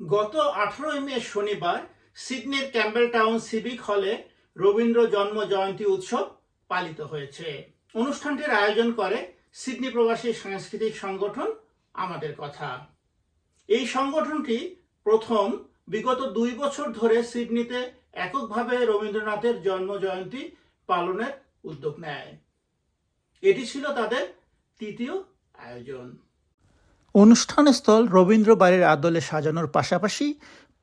গত আঠারোই মে শনিবার সিডনির ক্যাম্বেল টাউন সিভিক হলে রবীন্দ্র জন্ম জয়ন্তী উৎসব পালিত হয়েছে। অনুষ্ঠানটির আয়োজন করে সিডনি প্রবাসী সাংস্কৃতিক সংগঠন আমাদের কথা। এই সংগঠনটি প্রথম বিগত দুই বছর ধরে সিডনিতে এককভাবে রবীন্দ্রনাথের জন্ম জয়ন্তী পালনের উদ্যোগ নেয়। এটি ছিল তাদের তৃতীয় আয়োজন। অনুষ্ঠানস্থল রবীন্দ্র বাড়ির আদলে সাজানোর পাশাপাশি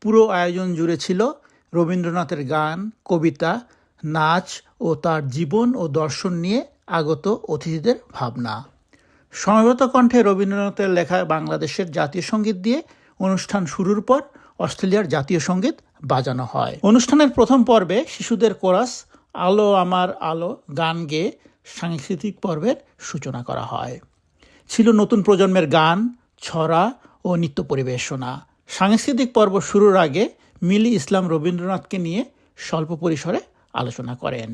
পুরো আয়োজন জুড়ে ছিল রবীন্দ্রনাথের গান, কবিতা, নাচ ও তার জীবন ও দর্শন নিয়ে আগত অতিথিদের ভাবনা। সমবেত কণ্ঠে রবীন্দ্রনাথের লেখা বাংলাদেশের জাতীয় সংগীত দিয়ে অনুষ্ঠান শুরুর পর অস্ট্রেলিয়ার জাতীয় সংগীত বাজানো হয়। অনুষ্ঠানের প্রথম পর্বে শিশুদের কোরাস, আলো আমার আলো গান গেয়ে সাংস্কৃতিক পর্বের সূচনা করা হয়। ছিল নতুন প্রজন্মের গান ছড়া ও নৃত্য পরিবেশনা। সাংস্কৃতিক পর্ব শুরুর আগে মিলি ইসলাম রবীন্দ্রনাথকে নিয়ে স্বল্প পরিসরে আলোচনা করেন।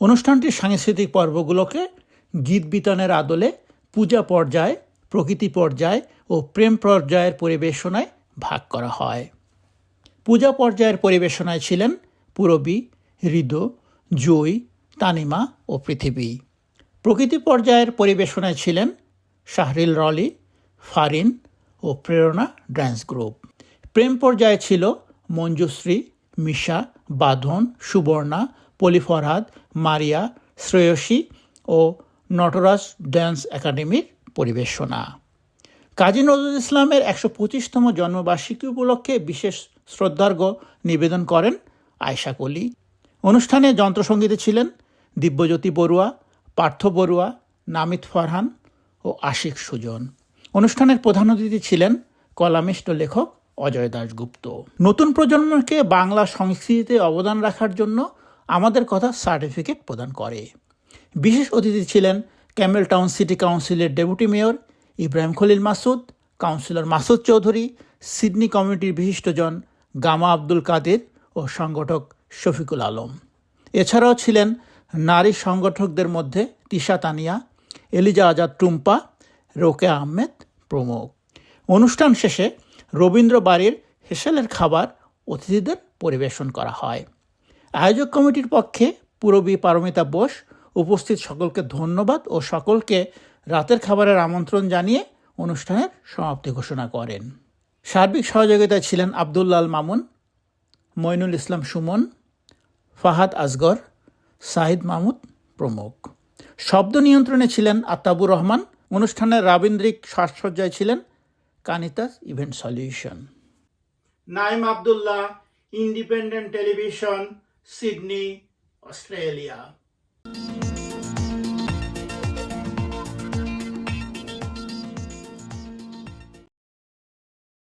অনুষ্ঠানটির সাংস্কৃতিক পর্বগুলোকে গীত বিতানের আদলে পূজা পর্যায়, প্রকৃতি পর্যায় ও প্রেম পর্যায়ের পরিবেশনায় ভাগ করা হয়। পূজা পর্যায়ের পরিবেশনায় ছিলেন পুরবী হৃদ জয় তানিমা ও পৃথিবী। প্রকৃতি পর্যায়ের পরিবেশনায় ছিলেন শাহরিল রলি ফারিন ও প্রেরণা ড্যান্স গ্রুপ। প্রেম পর্যায়ে ছিল মঞ্জুশ্রী, মিশা, বাঁধন, সুবর্ণা, পলিফরহাদ, মারিয়া, শ্রেয়সী ও নটরাজ ড্যান্স একাডেমির পরিবেশনা। কাজী নজরুল ইসলামের একশো পঁচিশতম জন্মবার্ষিকী উপলক্ষে বিশেষ শ্রদ্ধার্ঘ নিবেদন করেন আয়শা কলি। অনুষ্ঠানে যন্ত্রসঙ্গীতে ছিলেন দিব্যজ্যোতি বড়ুয়া, পার্থ বড়ুয়া, নামিত ফারহান ও আশিক সুজন। অনুষ্ঠানের প্রধান অতিথি ছিলেন কলামিষ্ট লেখক অজয় দাশগুপ্ত। নতুন প্রজন্মকে বাংলা সংস্কৃতিতে অবদান রাখার জন্য আমাদের কথা সার্টিফিকেট প্রদান করে। বিশেষ অতিথি ছিলেন ক্যামেল টাউন সিটি কাউন্সিলের deputy mayor Ibrahim Khalil Masud, councillor Masud Chowdhury, Sydney কমিটির বিশিষ্টজন গামা আব্দুল কাদের ও সংগঠক শফিকুল আলম। এছাড়াও ছিলেন নারী সংগঠকদের মধ্যে তিশা তানিয়া, এলিজা আজাদ টুম্পা রোকে আহমেদ প্রমুখ। অনুষ্ঠান শেষে রবীন্দ্র বাড়ির হেসেলের খাবার অতিথিদের পরিবেশন করা হয়। আয়োজক কমিটির পক্ষে পুরবী পারমিতা বোস উপস্থিত সকলকে ধন্যবাদ ও সকলকে রাতের খাবারের আমন্ত্রণ জানিয়ে অনুষ্ঠানের সমাপ্তি ঘোষণা করেন। সার্বিক সহযোগিতায় ছিলেন আবদুল্লাল মামুন, মইনুল ইসলাম সুমন, ফাহাদ আসগর সাহিদ মাহমুদ প্রমুখ। শব্দ নিয়ন্ত্রণে ছিলেন আতাবুর রহমান অনুষ্ঠানের রাবীন্দ্রিক সাজসজ্জায় ছিলেন। Kanitas event solution. Naim Abdullah independent television Sydney Australia.